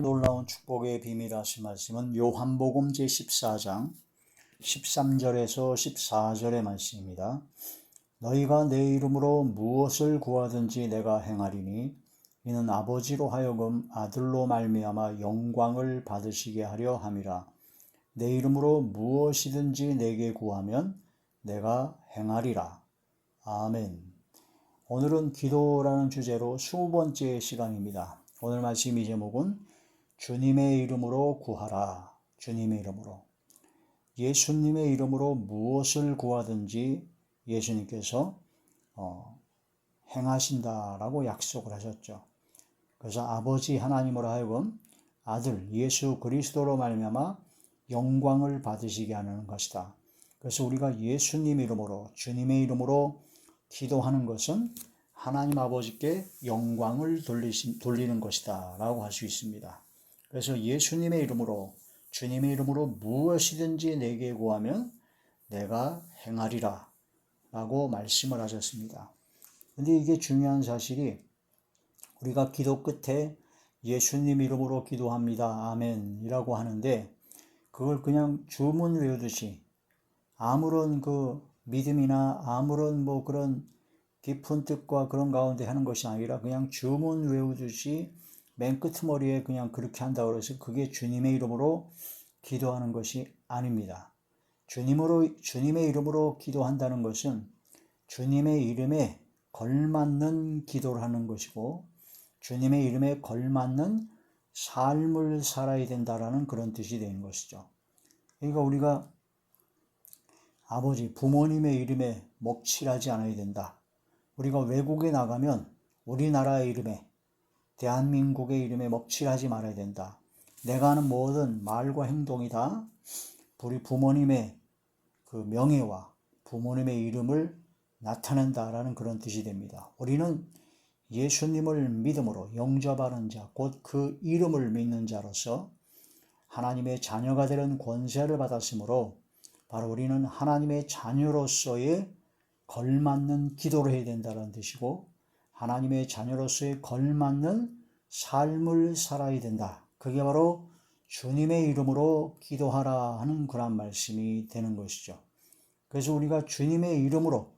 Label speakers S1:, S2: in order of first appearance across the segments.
S1: 놀라운 축복의 비밀 하신 말씀은 요한복음 제14장 13절에서 14절의 말씀입니다. 너희가 내 이름으로 무엇을 구하든지 내가 행하리니 이는 아버지로 하여금 아들로 말미암아 영광을 받으시게 하려 함이라. 내 이름으로 무엇이든지 내게 구하면 내가 행하리라. 아멘. 오늘은 기도라는 주제로 20번째 시간입니다. 오늘 말씀의 제목은 주님의 이름으로 구하라. 주님의 이름으로. 예수님의 이름으로 무엇을 구하든지 예수님께서 어, 행하신다라고 약속을 하셨죠. 그래서 아버지 하나님으로 하여금 아들 예수 그리스도로 말미암아 영광을 받으시게 하는 것이다. 그래서 우리가 예수님 이름으로 주님의 이름으로 기도하는 것은 하나님 아버지께 영광을 돌리신, 돌리는 것이다 라고 할 수 있습니다. 그래서 예수님의 이름으로 주님의 이름으로 무엇이든지 내게 구하면 내가 행하리라 라고 말씀을 하셨습니다. 근데 이게 중요한 사실이 우리가 기도 끝에 예수님 이름으로 기도합니다. 아멘 이라고 하는데 그걸 그냥 주문 외우듯이 아무런 그 믿음이나 아무런 뭐 그런 깊은 뜻과 그런 가운데 하는 것이 아니라 그냥 주문 외우듯이 맨 끝머리에 그냥 그렇게 한다고 해서 그게 주님의 이름으로 기도하는 것이 아닙니다. 주님으로, 주님의 이름으로 기도한다는 것은 주님의 이름에 걸맞는 기도를 하는 것이고 주님의 이름에 걸맞는 삶을 살아야 된다라는 그런 뜻이 되는 것이죠. 그러니까 우리가 아버지, 부모님의 이름에 먹칠하지 않아야 된다. 우리가 외국에 나가면 우리나라의 이름에, 대한민국의 이름에 먹칠하지 말아야 된다. 내가 하는 모든 말과 행동이 다 우리 부모님의 그 명예와 부모님의 이름을 나타낸다라는 그런 뜻이 됩니다. 우리는 예수님을 믿음으로 영접하는 자, 곧 그 이름을 믿는 자로서 하나님의 자녀가 되는 권세를 받았으므로 바로 우리는 하나님의 자녀로서의 걸맞는 기도를 해야 된다는 뜻이고 하나님의 자녀로서의 걸맞는 삶을 살아야 된다. 그게 바로 주님의 이름으로 기도하라 하는 그런 말씀이 되는 것이죠. 그래서 우리가 주님의 이름으로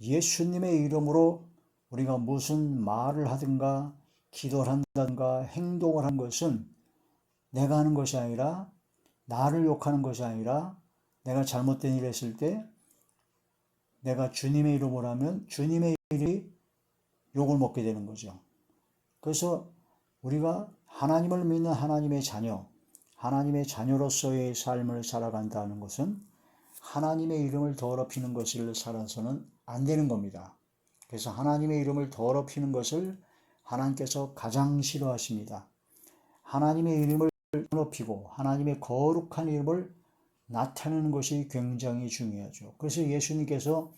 S1: 예수님의 이름으로 우리가 무슨 말을 하든가 기도를 한다든가 행동을 한 것은 내가 하는 것이 아니라 나를 욕하는 것이 아니라 내가 잘못된 일을 했을 때 내가 주님의 이름으로 하면 주님의 일이 욕을 먹게 되는 거죠. 그래서 우리가 하나님을 믿는 하나님의 자녀, 하나님의 자녀로서의 삶을 살아간다는 것은 하나님의 이름을 더럽히는 것을 살아서는 안 되는 겁니다. 그래서 하나님의 이름을 더럽히는 것을 하나님께서 가장 싫어하십니다. 하나님의 이름을 더럽히고 하나님의 거룩한 이름을 나타내는 것이 굉장히 중요하죠. 그래서 예수님께서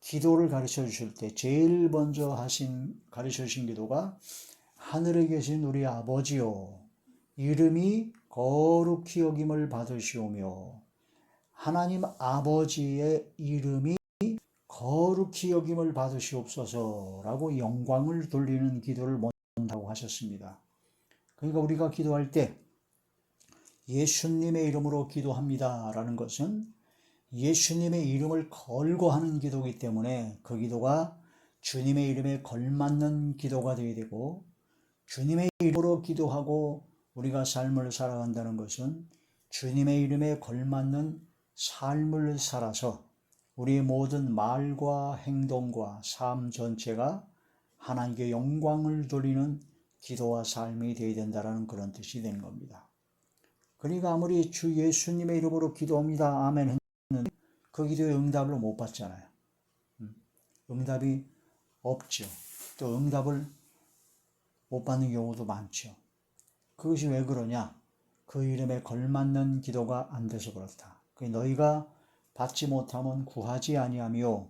S1: 기도를 가르쳐 주실 때 제일 먼저 하신 가르쳐 주신 기도가 하늘에 계신 우리 아버지요 이름이 거룩히 여김을 받으시오며 하나님 아버지의 이름이 거룩히 여김을 받으시옵소서라고 영광을 돌리는 기도를 먼다고 하셨습니다. 그러니까 우리가 기도할 때 예수님의 이름으로 기도합니다라는 것은 예수님의 이름을 걸고 하는 기도이기 때문에 그 기도가 주님의 이름에 걸맞는 기도가 되어야 되고 주님의 이름으로 기도하고 우리가 삶을 살아간다는 것은 주님의 이름에 걸맞는 삶을 살아서 우리의 모든 말과 행동과 삶 전체가 하나님께 영광을 돌리는 기도와 삶이 되어야 된다는 그런 뜻이 되는 겁니다. 그러니까 아무리 주 예수님의 이름으로 기도합니다. 아멘 그 기도의 응답을 못 받잖아요. 음, 응답이 없죠. 또 응답을 못 받는 경우도 많죠. 그것이 왜 그러냐? 그 이름에 걸맞는 기도가 안 돼서 그렇다. 그 너희가 받지 못하면 구하지 아니하며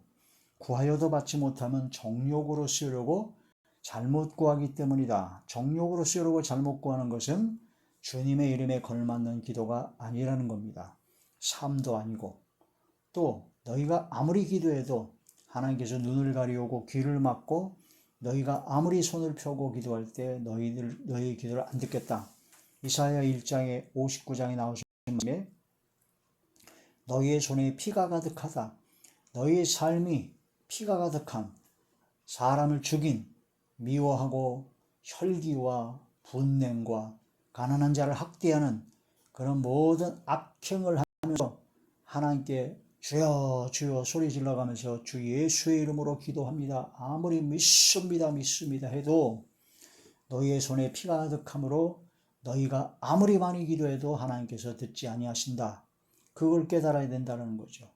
S1: 구하여도 받지 못하면 정욕으로 쓰려고 잘못 구하기 때문이다. 정욕으로 쓰려고 잘못 구하는 것은 주님의 이름에 걸맞는 기도가 아니라는 겁니다. 삶도 아니고 또 너희가 아무리 기도해도 하나님께서 눈을 가리우고 귀를 막고 너희가 아무리 손을 펴고 기도할 때 너희들 너희의 기도를 안 듣겠다. 이사야 1장에 59장에 나오신 말씀에 너희의 손에 피가 가득하다. 너희의 삶이 피가 가득한 사람을 죽인 미워하고 혈기와 분냄과 가난한 자를 학대하는 그런 모든 악행을 하면서 하나님께 주여 주여 소리 질러가면서 주 예수의 이름으로 기도합니다. 아무리 믿습니다 믿습니다 해도 너희의 손에 피가 가득함으로 너희가 아무리 많이 기도해도 하나님께서 듣지 아니하신다. 그걸 깨달아야 된다는 거죠.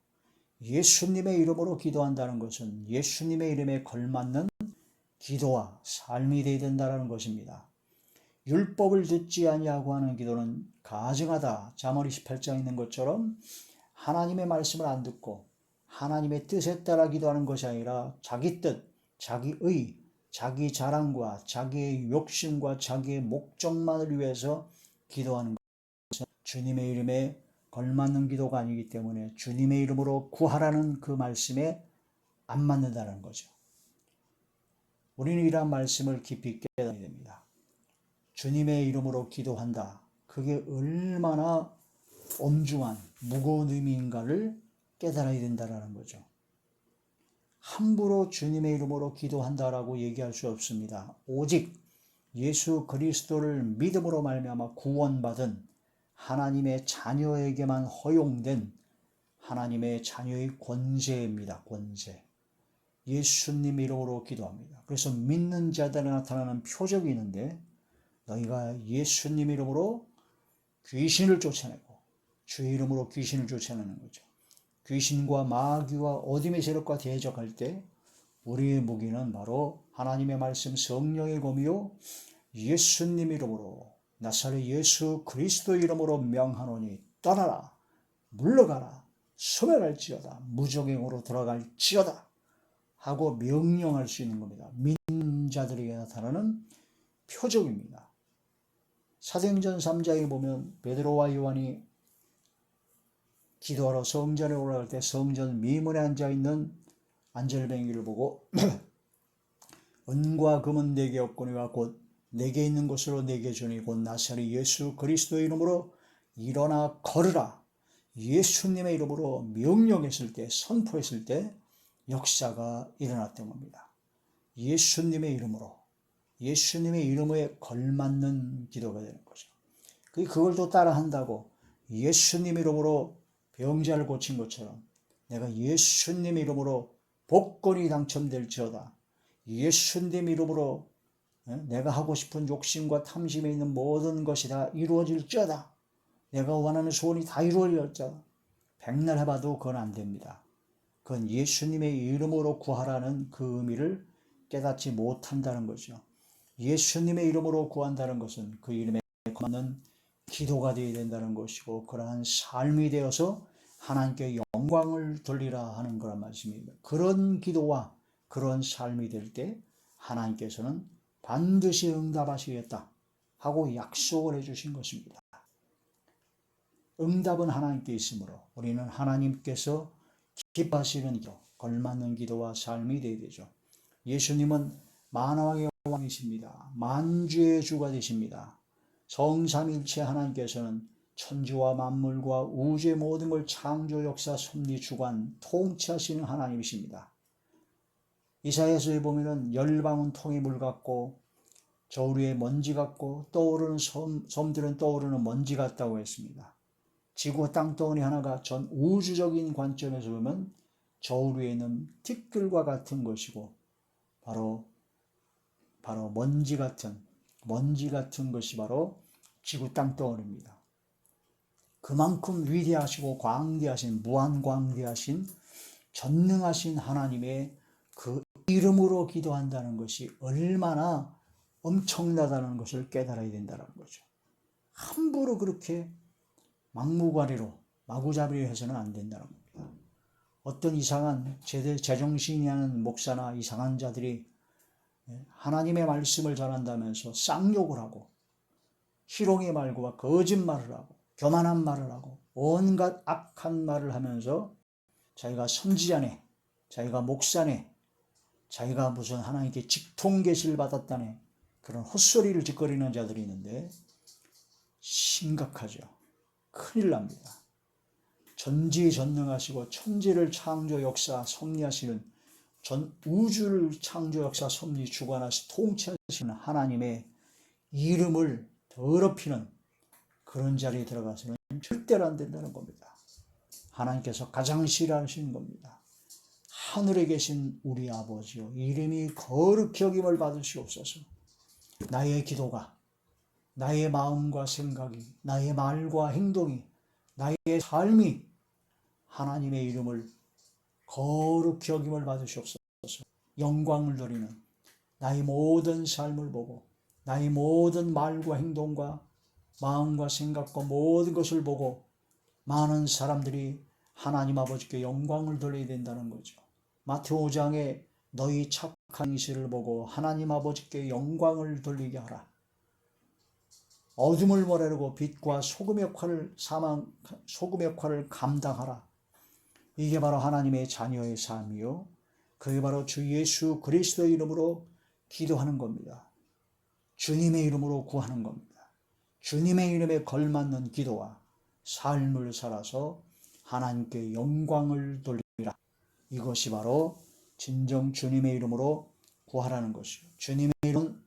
S1: 예수님의 이름으로 기도한다는 것은 예수님의 이름에 걸맞는 기도와 삶이 되어야 된다는 것입니다. 율법을 듣지 아니하고 하는 기도는 가증하다. 자머리 18장에 있는 것처럼 하나님의 말씀을 안 듣고 하나님의 뜻에 따라 기도하는 것이 아니라 자기 뜻, 자기 의, 자기 자랑과 자기의 욕심과 자기의 목적만을 위해서 기도하는 것은 주님의 이름에 걸맞는 기도가 아니기 때문에 주님의 이름으로 구하라는 그 말씀에 안 맞는다는 거죠. 우리는 이러한 말씀을 깊이 깨달아야 됩니다. 주님의 이름으로 기도한다. 그게 얼마나 엄중한 무거운 의미인가를 깨달아야 된다는 거죠. 함부로 주님의 이름으로 기도한다라고 얘기할 수 없습니다. 오직 예수 그리스도를 믿음으로 말미암아 구원받은 하나님의 자녀에게만 허용된 하나님의 자녀의 권세입니다. 권세. 예수님 이름으로 기도합니다. 그래서 믿는 자들에 나타나는 표적이 있는데 너희가 예수님 이름으로 귀신을 쫓아내고 주의 이름으로 귀신을 쫓아내는 거죠. 귀신과 마귀와 어둠의 세력과 대적할 때 우리의 무기는 바로 하나님의 말씀 성령의 검이요 예수님 이름으로 나사렛 예수 그리스도 이름으로 명하노니 떠나라 물러가라 소멸할지어다 무적행으로 들어갈지어다 하고 명령할 수 있는 겁니다. 믿는 자들에게 나타나는 표적입니다. 사도행전 3장에 보면 베드로와 요한이 기도하러 성전에 올라갈 때 성전 미문에 앉아 있는 안절뱅이를 보고 은과 금은 내게 없거니와 곧 내게 있는 곳으로 내게 주니 곧 나사렛 예수 그리스도 이름으로 일어나 걸으라 예수님의 이름으로 명령했을 때 선포했을 때 역사가 일어났던 겁니다. 예수님의 이름으로 예수님의 이름에 걸맞는 기도가 되는 거죠. 그걸 또 따라 한다고 예수님 이름으로 병자를 고친 것처럼 내가 예수님 이름으로 복권이 당첨될지어다. 예수님 이름으로 어? 내가 하고 싶은 욕심과 탐심에 있는 모든 것이 다 이루어질지어다. 내가 원하는 소원이 다 이루어질지어다. 백날 해봐도 그건 안 됩니다. 그건 예수님의 이름으로 구하라는 그 의미를 깨닫지 못한다는 거죠. 예수님의 이름으로 구한다는 것은 그 이름에 맞는 기도가 되어야 된다는 것이고 그러한 삶이 되어서 하나님께 영광을 돌리라 하는 거란 말씀입니다. 그런 기도와 그런 삶이 될 때 하나님께서는 반드시 응답하시겠다 하고 약속을 해주신 것입니다. 응답은 하나님께 있으므로 우리는 하나님께서 기뻐하시는 기도, 걸맞는 기도와 삶이 되어야 되죠. 예수님은 만왕의 왕이십니다. 만주의 주가 되십니다. 성삼일체 하나님께서는 천지와 만물과 우주의 모든 걸 창조 역사 섭리 주관 통치하시는 하나님이십니다. 이사야서에 보면은 열방은 통이 물 같고 저울 위에 먼지 같고 떠오르는 섬, 섬들은 떠오르는 먼지 같다고 했습니다. 지구와 땅덩어리 하나가 전 우주적인 관점에서 보면 저울 위에 있는 티끌과 같은 것이고 바로 바로 먼지 같은 먼지 같은 것이 바로 지구 땅덩어리입니다. 그만큼 위대하시고 광대하신 무한광대하신 전능하신 하나님의 그 이름으로 기도한다는 것이 얼마나 엄청나다는 것을 깨달아야 된다는 거죠. 함부로 그렇게 막무가내로 마구잡이로 해서는 안 된다는 겁니다. 어떤 이상한 제정신이 하는 목사나 이상한 자들이 하나님의 말씀을 전한다면서 쌍욕을 하고 희롱의 말과 거짓말을 하고 교만한 말을 하고 온갖 악한 말을 하면서 자기가 선지자네, 자기가 목사네, 자기가 무슨 하나님께 직통 계시를 받았다네 그런 헛소리를 짓거리는 자들이 있는데 심각하죠. 큰일 납니다. 전지전능하시고 천지를 창조 역사 섭리하시는 전 우주를 창조 역사 섭리 주관하시 통치하시는 하나님의 이름을 더럽히는 그런 자리에 들어가서는 절대로 안 된다는 겁니다. 하나님께서 가장 싫어하시는 겁니다. 하늘에 계신 우리 아버지요 이름이 거룩히 여김을 받으시옵소서. 나의 기도가 나의 마음과 생각이 나의 말과 행동이 나의 삶이 하나님의 이름을 거룩히 여김을 받으시옵소서. 영광을 돌리는 나의 모든 삶을 보고 나의 모든 말과 행동과 마음과 생각과 모든 것을 보고 많은 사람들이 하나님 아버지께 영광을 돌려야 된다는 거죠. 마태오 5장에 너희 착한 이시를 보고 하나님 아버지께 영광을 돌리게 하라. 어둠을 몰아내고 빛과 소금 역할을 사망 소금 역할을 감당하라. 이게 바로 하나님의 자녀의 삶이요. 그게 바로 주 예수 그리스도의 이름으로 기도하는 겁니다. 주님의 이름으로 구하는 겁니다. 주님의 이름에 걸맞는 기도와 삶을 살아서 하나님께 영광을 돌리라. 이것이 바로 진정 주님의 이름으로 구하라는 것이요. 주님의 이름은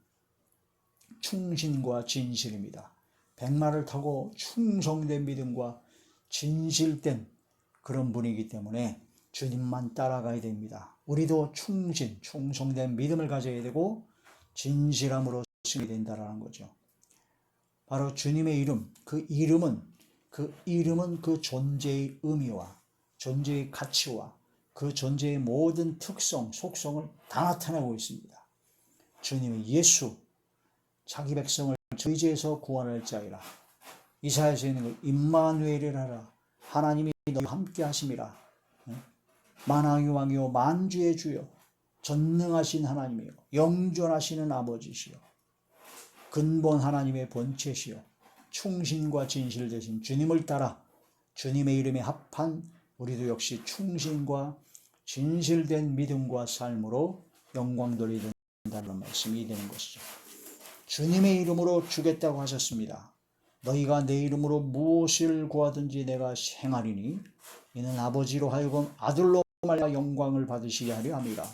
S1: 충신과 진실입니다. 백마를 타고 충성된 믿음과 진실된 그런 분이기 때문에 주님만 따라가야 됩니다. 우리도 충신, 충성된 믿음을 가져야 되고 진실함으로 쓰게 된다라는 거죠. 바로 주님의 이름, 그 이름은 그 이름은 그 존재의 의미와 존재의 가치와 그 존재의 모든 특성, 속성을 다 나타내고 있습니다. 주님의 예수, 자기 백성을 저희지에서 구원할 자이라. 이사야서 있는 것 임마누엘이라라. 하나님이 너희 함께 하심이라. 만왕의 왕이요 만주의 주요 전능하신 하나님이요 영존하시는 아버지시요 근본 하나님의 본체시요 충신과 진실 되신 주님을 따라 주님의 이름에 합한 우리도 역시 충신과 진실된 믿음과 삶으로 영광 돌리는 다는 말씀이 되는 것이죠. 주님의 이름으로 주겠다고 하셨습니다. 너희가 내 이름으로 무엇을 구하든지 내가 행하리니 이는 아버지로 하여금 아들로 말라 영광을 받으시게 하려 함이라.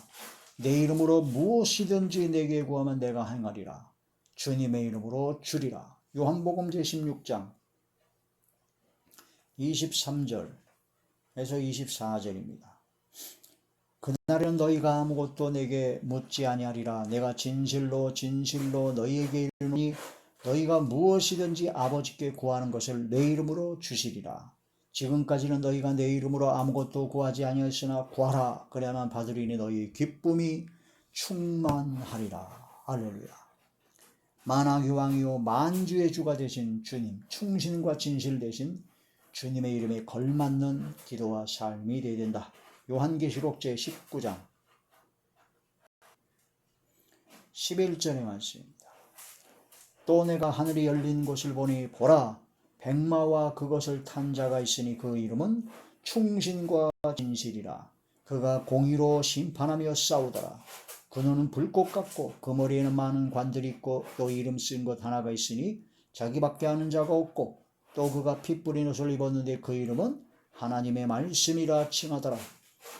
S1: 내 이름으로 무엇이든지 내게 구하면 내가 행하리라. 주님의 이름으로 주리라. 요한복음 제16장 23절에서 24절입니다. 그날에는 너희가 아무것도 내게 묻지 아니하리라. 내가 진실로 진실로 너희에게 이르노니 너희가 무엇이든지 아버지께 구하는 것을 내 이름으로 주시리라. 지금까지는 너희가 내 이름으로 아무것도 구하지 아니하였으나 구하라 그래야만 받으리니 너희 기쁨이 충만하리라. 할렐루야. 만왕의 왕이요 만주의 주가 되신 주님, 충신과 진실 되신 주님의 이름에 걸맞는 기도와 삶이 되어야 된다. 요한계시록 제19장 11절의 말씀입니다. 또 내가 하늘이 열린 곳을 보니 보라 백마와 그것을 탄 자가 있으니 그 이름은 충신과 진실이라 그가 공의로 심판하며 싸우더라 그 눈은 불꽃 같고 그 머리에는 많은 관들이 있고 또 이름 쓴 것 하나가 있으니 자기밖에 아는 자가 없고 또 그가 피 뿌린 옷을 입었는데 그 이름은 하나님의 말씀이라 칭하더라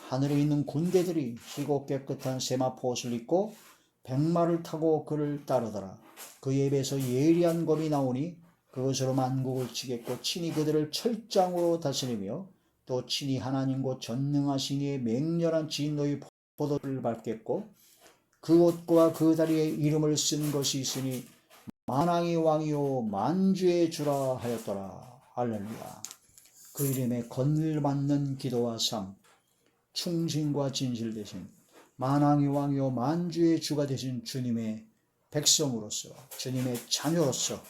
S1: 하늘에 있는 군대들이 희고 깨끗한 세마포 옷을 입고 백마를 타고 그를 따르더라. 그 입에서 예리한 검이 나오니 그것으로 만국을 치겠고 친히 그들을 철장으로 다스리며 또 친히 하나님 곧 전능하신 이의 맹렬한 진노의 포도를 밟겠고 그 옷과 그 다리에 이름을 쓴 것이 있으니 만왕의 왕이요 만주의 주라 하였더라. 할렐루야. 그 이름에 건을받는 기도와 삶, 충신과 진실 되신 만왕의 왕이요 만주의 주가 되신 주님의 백성으로서 주님의 자녀로서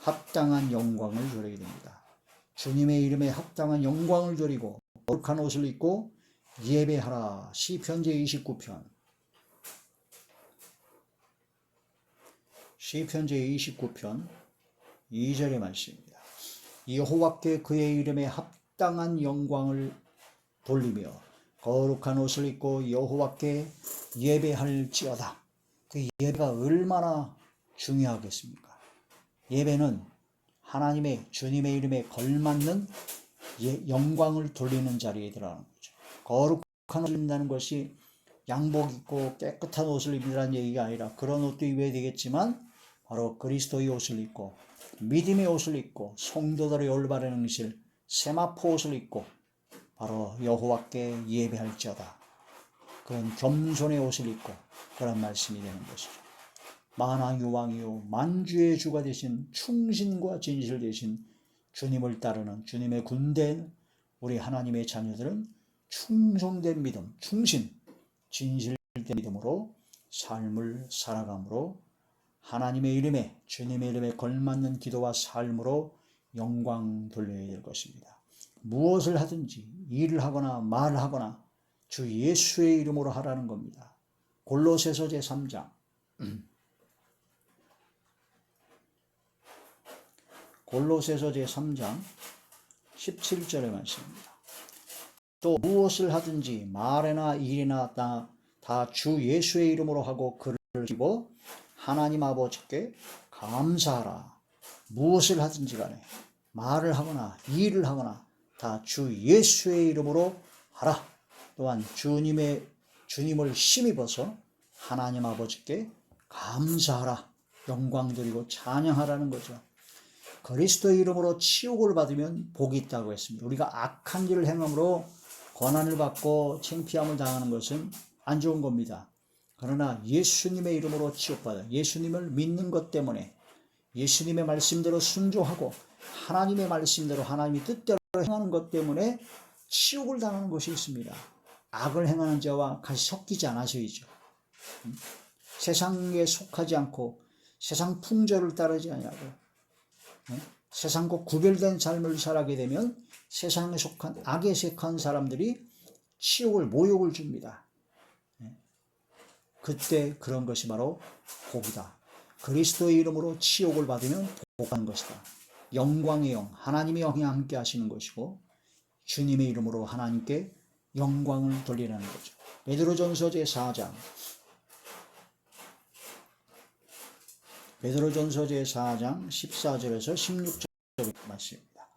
S1: 합당한 영광을 누리게 됩니다. 주님의 이름에 합당한 영광을 누리고 거룩한 옷을 입고 예배하라. 시편 제29편 시편 제29편 2절의 말씀입니다. 여호와께 그의 이름에 합당한 영광을 돌리며 거룩한 옷을 입고 여호와께 예배할지어다. 그 예배가 얼마나 중요하겠습니까? 예배는 하나님의 주님의 이름에 걸맞는 예, 영광을 돌리는 자리에 들어가는 거죠. 거룩한 옷을 입는다는 것이 양복 입고 깨끗한 옷을 입으라는 얘기가 아니라 그런 옷도 입어야 되겠지만 바로 그리스도의 옷을 입고 믿음의 옷을 입고 성도들의 올바른 응실 세마포 옷을 입고 바로 여호와께 예배할지어다. 그런 겸손의 옷을 입고 그런 말씀이 되는 것이죠. 만왕의 왕이요 만주의 주가 되신 충신과 진실 되신 주님을 따르는 주님의 군대 우리 하나님의 자녀들은 충성된 믿음, 충신, 진실된 믿음으로 삶을 살아감으로 하나님의 이름에 주님의 이름에 걸맞는 기도와 삶으로 영광 돌려야 될 것입니다. 무엇을 하든지 일을 하거나 말을 하거나 주 예수의 이름으로 하라는 겁니다. 골로새서 제3장 골로새서 제3장 17절의 말씀입니다. 또 무엇을 하든지 말이나 일이나 다 주 예수의 이름으로 하고 그를 지고 하나님 아버지께 감사하라. 무엇을 하든지 간에 말을 하거나 일을 하거나 다 주 예수의 이름으로 하라. 또한 주님의 주님을 힘입어서 하나님 아버지께 감사하라. 영광 드리고 찬양하라는 거죠. 그리스도의 이름으로 치욕을 받으면 복이 있다고 했습니다. 우리가 악한 일을 행함으로 권한을 받고 창피함을 당하는 것은 안 좋은 겁니다. 그러나 예수님의 이름으로 치욕받아 예수님을 믿는 것 때문에 예수님의 말씀대로 순종하고 하나님의 말씀대로 하나님의 뜻대로 행하는 것 때문에 치욕을 당하는 것이 있습니다. 악을 행하는 자와 같이 섞이지 않아서이죠. 음? 세상에 속하지 않고 세상 풍조를 따르지 아니하고 음? 세상과 구별된 삶을 살아게 되면 세상에 속한 악에 속한 사람들이 치욕을 모욕을 줍니다. 그때 그런 것이 바로 복이다. 그리스도의 이름으로 치욕을 받으면 복한 것이다. 영광의 영, 하나님의 영이 함께 하시는 것이고 주님의 이름으로 하나님께 영광을 돌리라는 거죠. 베드로전서 제4장 베드로전서 제4장 14절에서 16절 말씀입니다.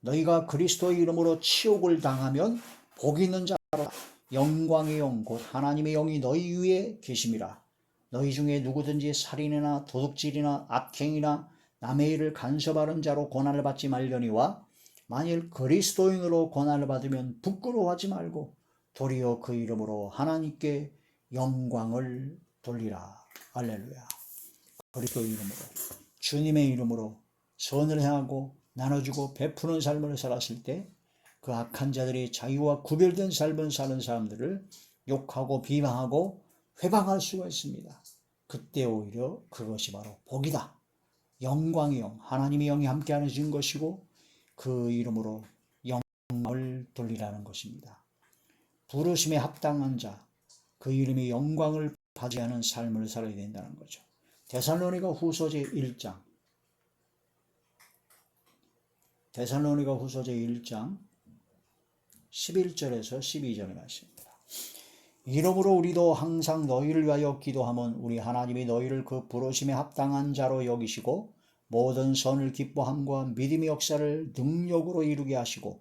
S1: 너희가 그리스도의 이름으로 치욕을 당하면 복 있는 자라 영광의 영, 곧 하나님의 영이 너희 위에 계심이라. 너희 중에 누구든지 살인이나 도둑질이나 악행이나 남의 일을 간섭하는 자로 고난을 받지 말려니와 만일 그리스도인으로 고난을 받으면 부끄러워하지 말고 도리어 그 이름으로 하나님께 영광을 돌리라. 할렐루야. 그리스도의 이름으로 주님의 이름으로 선을 행하고 나눠주고 베푸는 삶을 살았을 때 그 악한 자들이 자기와 구별된 삶을 사는 사람들을 욕하고 비방하고 회방할 수가 있습니다. 그때 오히려 그것이 바로 복이다. 영광의 영, 하나님의 영이 함께하는 신 것이고 그 이름으로 영광을 돌리라는 것입니다. 부르심에 합당한 자, 그 이름이 영광을 않은 삶을 살아야 된다는 거죠. 데살로니가 후서 제 1장 데살로니가 후서 제 1장 11절에서 12절의 말씀입니다. 이러므로 우리도 항상 너희를 위하여 기도하면 우리 하나님이 너희를 그 부르심에 합당한 자로 여기시고 모든 선을 기뻐함과 믿음의 역사를 능력으로 이루게 하시고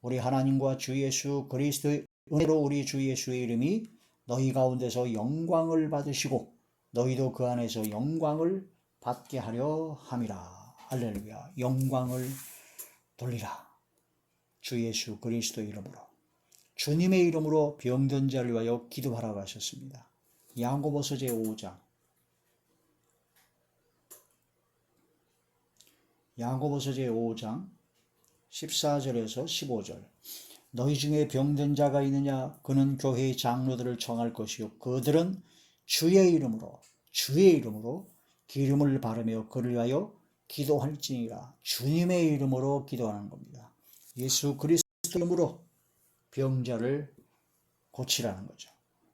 S1: 우리 하나님과 주 예수 그리스도의 은혜로 우리 주 예수의 이름이 너희 가운데서 영광을 받으시고 너희도 그 안에서 영광을 받게 하려 함이라. 할렐루야. 영광을 돌리라. 주 예수 그리스도 이름으로 주님의 이름으로 병든 자를 위하여 기도하라고 하셨습니다. 양고보서 제5장. 양고보서 제5장 14절에서 15절. 너희 중에 병든 자가 있느냐? 그는 교회의 장로들을 정할 것이요. 그들은 주의 이름으로 주의 이름으로 기름을 바르며 그를 위하여 기도할지니라. 주님의 이름으로 기도하는 겁니다. 예수 그리스도 이름으로 병자를 고치라는 거죠.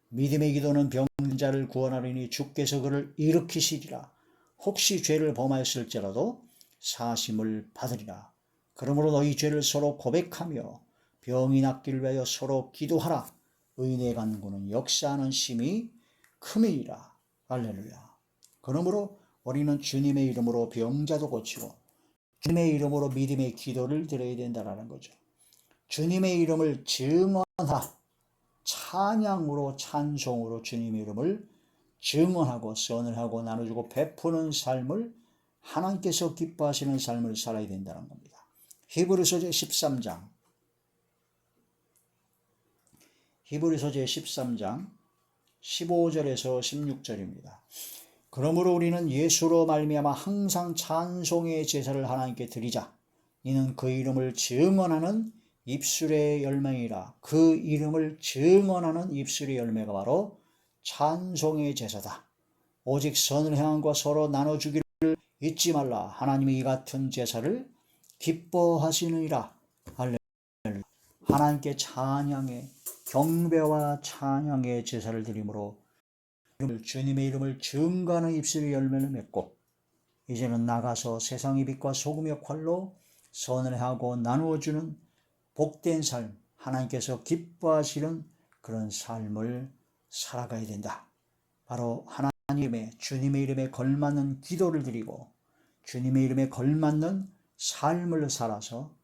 S1: 믿음의 기도는 병자를 구원하리니 주께서 그를 일으키시리라. 혹시 죄를 범하였을지라도 사심을 받으리라. 그러므로 너희 죄를 서로 고백하며 병이 낫기를 위하여 서로 기도하라. 의인의 간구는 역사하는 심이 큼이라. 할렐루야. 그러므로 우리는 주님의 이름으로 병자도 고치고 주님의 이름으로 믿음의 기도를 드려야 된다라는 거죠. 주님의 이름을 증언하 찬양으로 찬송으로 주님의 이름을 증언하고 선을 하고 나눠주고 베푸는 삶을 하나님께서 기뻐하시는 삶을 살아야 된다는 겁니다. 히브리서 제 13장 히브리서 제 13장 15절에서 16절입니다. 그러므로 우리는 예수로 말미암아 항상 찬송의 제사를 하나님께 드리자. 이는 그 이름을 증언하는 입술의 열매이라. 그 이름을 증언하는 입술의 열매가 바로 찬송의 제사다. 오직 선을 향한과 서로 나눠주기를 잊지 말라. 하나님이 이 같은 제사를 기뻐하시느니라. 할렐루야. 하나님께 찬양의 경배와 찬양의 제사를 이름을, 주님의 이름을 증거하는 입술의 열매를 맺고 이제는 나가서 세상의 빛과 소금 역할로 선을 하고 나누어주는 복된 삶, 하나님께서 기뻐하시는 그런 삶을 살아가야 된다. 바로 하나님의 주님의 이름에 걸맞는 기도를 드리고 주님의 이름에 걸맞는 삶을 살아서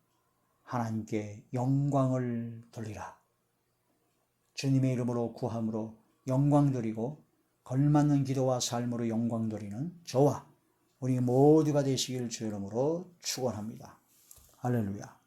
S1: 하나님께 영광을 돌리라. 주님의 이름으로 구함으로 영광 드리고 걸맞는 기도와 삶으로 영광 돌리는 저와 우리 모두가 되시길 주 이름으로 축원합니다. 할렐루야.